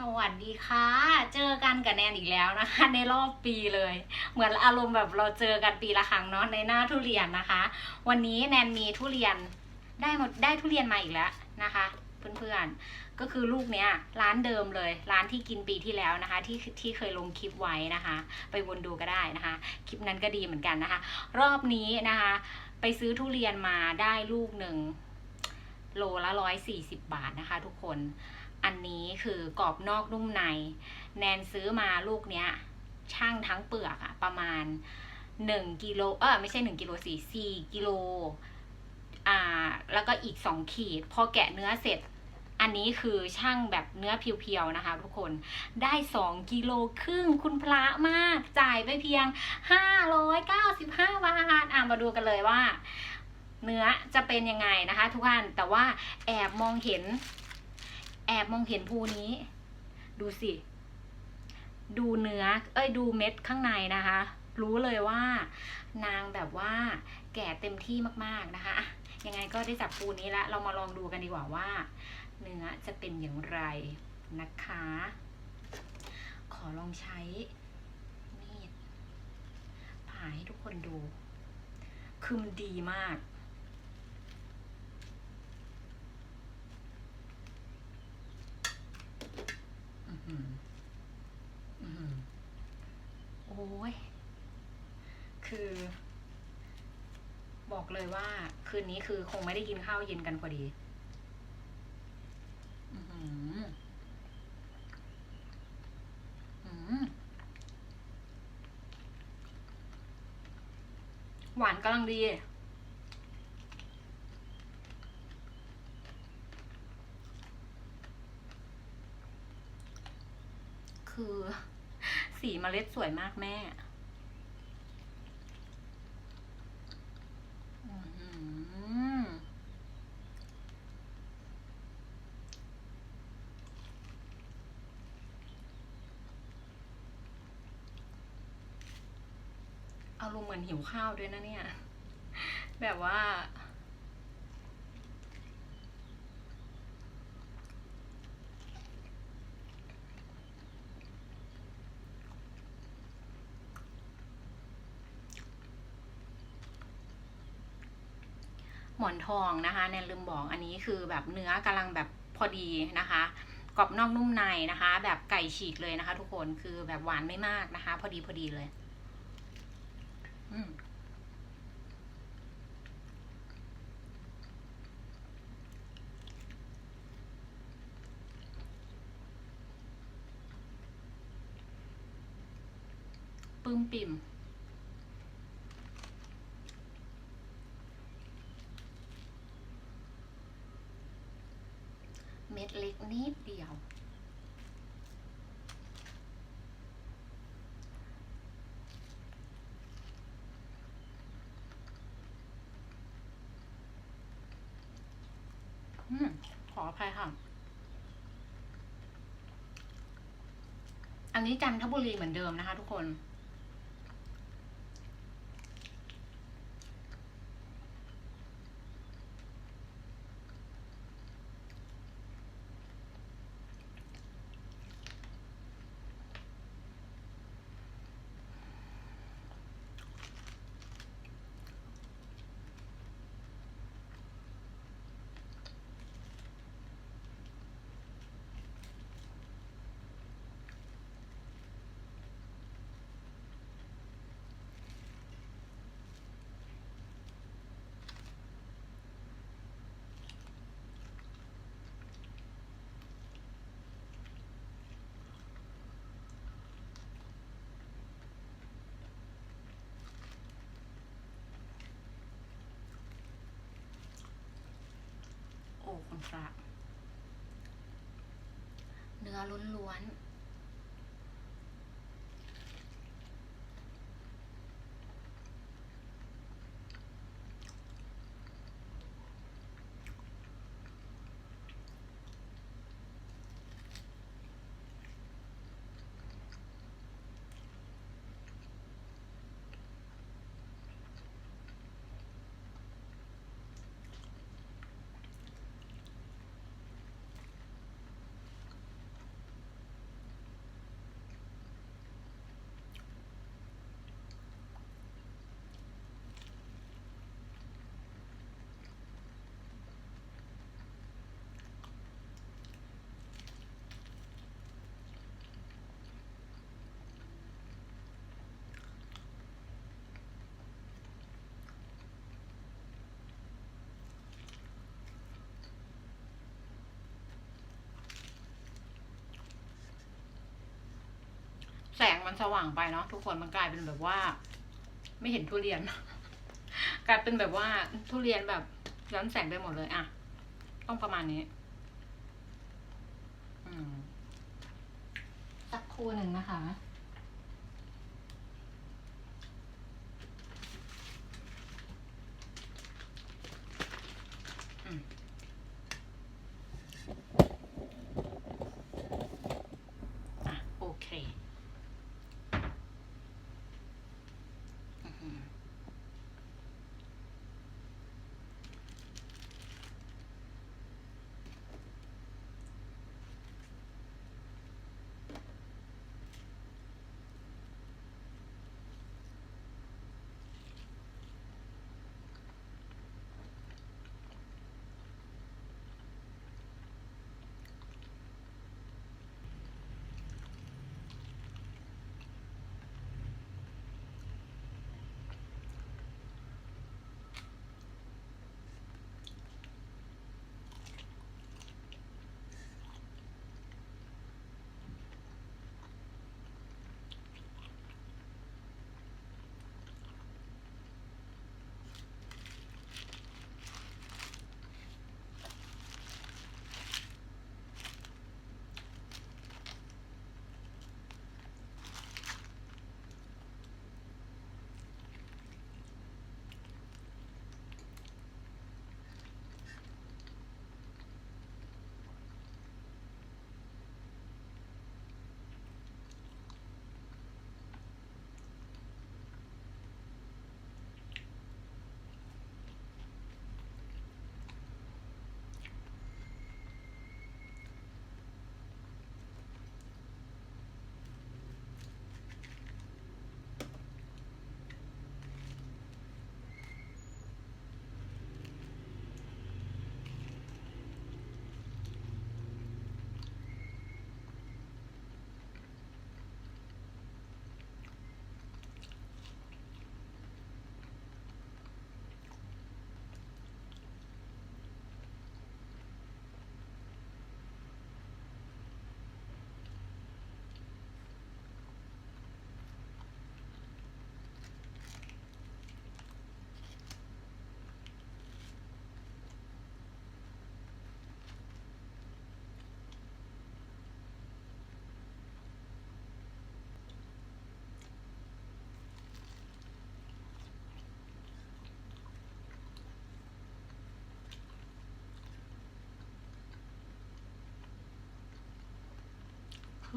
สวัสดีค่ะ เจอกันกับแนนอีกแล้วนะคะ ในรอบปีเลย เหมือนอารมณ์แบบเราเจอกันปีละครั้งเนาะในหน้าทุเรียนนะคะ วันนี้แนนมีทุเรียนได้หมดได้ทุเรียนมาอีกแล้วนะคะเพื่อนๆ ก็คือลูกเนี้ยร้านเดิมเลย ร้านที่กินปีที่แล้วนะคะ ที่ที่เคยลงคลิปไว้นะคะ ไปวนดูก็ได้นะคะ คลิปนั้นก็ดีเหมือนกันนะคะ รอบนี้นะคะ ไปซื้อทุเรียนมาได้ลูกหนึ่งโลละร้อยสี่สิบบาทนะคะ ทุกคน อันนี้คือกรอบนอกนุ่มใน แนนซื้อมาลูกเนี้ย ช่างทั้งเปลือกอะประมาณหนึ่งกิโลเออไม่ใช่หนึ่งกิโลสี่สี่กิโลอ่าแล้วก็อีกสองขีด พอแกะเนื้อเสร็จ อันนี้คือช่างแบบเนื้อเพียวๆนะคะ ทุกคนได้สองกิโลครึ่งคุณพระมากจ่ายไปเพียงห้าร้อยเก้าสิบห้าบาทอะมาดูกันเลยว่า เนื้อจะเป็นยังไงนะคะ ทุกท่านแต่ว่าแอบมองเห็น แอบมองเห็นภูนี้ ดูสิ ดูเนื้อ เอ้ยดูเม็ดข้างในนะคะ รู้เลยว่านางแบบว่าแก่เต็มที่มากๆนะคะยังไงก็ได้จับปูนี้แล้วเรามาลองดูกันดีกว่าว่า เนื้อจะเป็นอย่างไรนะคะ ขอลองใช้มีดผ่าให้ทุกคนดูคือมันดีมาก อื้อหืออื้อหือ โอ้ย คือ บอกเลยว่า คืนนี้คือคงไม่ได้กินข้าวเย็นกันพอดีหวานกำลังดี คือ สีเมล็ดสวยมากแม่อื้อหือเอารมณ์เหมือนหิวข้าวด้วยนะเนี่ย แบบว่า หมอนทองนะคะแนนลืมบอกอันนี้คือแบบเนื้อกำลังแบบพอดีนะคะกรอบนอกนุ่มในนะคะ แบบไก่ฉีกเลยนะคะ ทุกคนคือแบบหวานไม่มากนะคะ พอดีพอดีเลยอืมปื้มปิ่ม เม็ดเล็ก นิดเดียว อืม ขออภัยค่ะ อันนี้จันทบุรีเหมือนเดิมนะคะทุกคน โอ้คุณพระ เนื้อล้วนๆ แสงมันสว่างไปเนาะทุกคนมันกลายเป็นแบบว่า ไม่เห็นทุเรียน กลายเป็นแบบว่าทุเรียนแบบย้อนแสงไปหมดเลยอะต้องประมาณนี้อืมสักครู่หนึ่งนะคะ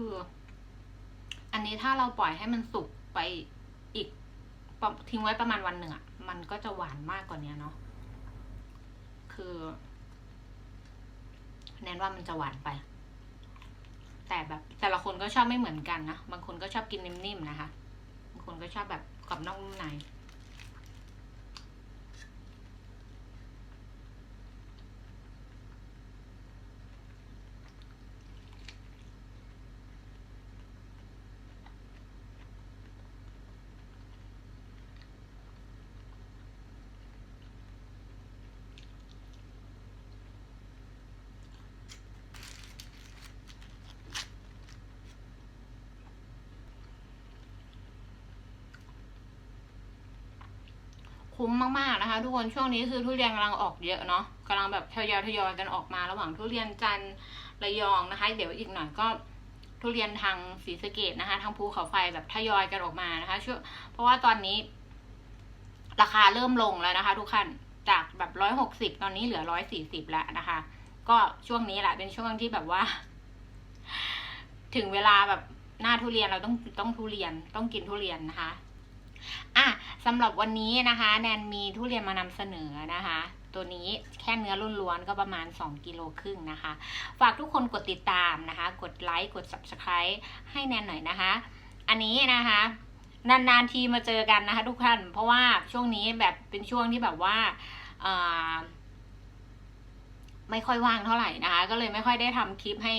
คือ อันนี้ถ้าเราปล่อยให้มันสุกไปอีกทิ้งไว้ประมาณวันหนึ่งอะ่ะมันก็จะหวานมากกว่านี้เนาะคือแนนว่ามันจะหวานไป แต่แบบแต่ละคนก็ชอบไม่เหมือนกันนะ บางคนก็ชอบกินนิ่มๆนะคะ บางคนก็ชอบแบบกรอบนอกนุ่มใน คุ้มมากๆนะคะ ทุกคนช่วงนี้คือทุเรียนกำลังออกเยอะเนาะกำลังแบบทยอยทยอยกันออกมาระหว่างทุเรียนจันทร์ระยองนะคะ เดี๋ยวอีกหน่อยก็ทุเรียนทางศรีสะเกดนะคะ ทางภูเขาไฟแบบทยอยกันออกมานะคะช่วเพราะว่าตอนนี้ ราคาเริ่มลงแล้วนะคะ ทุกท่านจากแบบร้อยหกสิบตอนนี้เหลือร้อยสี่สิบแล้วนะคะ ก็ช่วงนี้แหละเป็นช่วงที่แบบว่า ถึงเวลาแบบหน้าทุเรียนเราต้องต้องทุเรียนต้องกินทุเรียนนะคะ อะ สำหรับวันนี้นะคะ แนนมีทุเรียนมานำเสนอนะคะ ตัวนี้แค่เนื้อล้วนๆก็ประมาณ 2 กิโลครึ่งนะคะ ฝากทุกคนกดติดตามนะคะ กดไลค์กด subscribe ให้แนนหน่อยนะคะ อันนี้นะคะนานๆทีมาเจอกันนะคะ ทุกท่านเพราะว่าช่วงนี้แบบเป็นช่วงที่แบบว่าไม่ค่อยว่างเท่าไหร่นะคะ ก็เลยไม่ค่อยได้ทำคลิปให้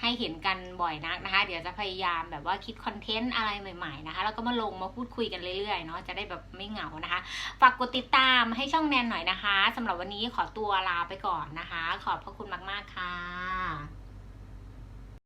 ให้เห็นกันบ่อยนักนะคะ เดี๋ยวจะพยายามแบบว่าคิดคอนเทนต์อะไรใหม่ๆนะคะ แล้วก็มาลงมาพูดคุยกันเรื่อยๆเนาะจะได้แบบไม่เหงานะคะ ฝากกดติดตามให้ช่องแนนหน่อยนะคะสำหรับวันนี้ขอตัวลาไปก่อนนะคะ ขอบพระคุณมากๆค่ะ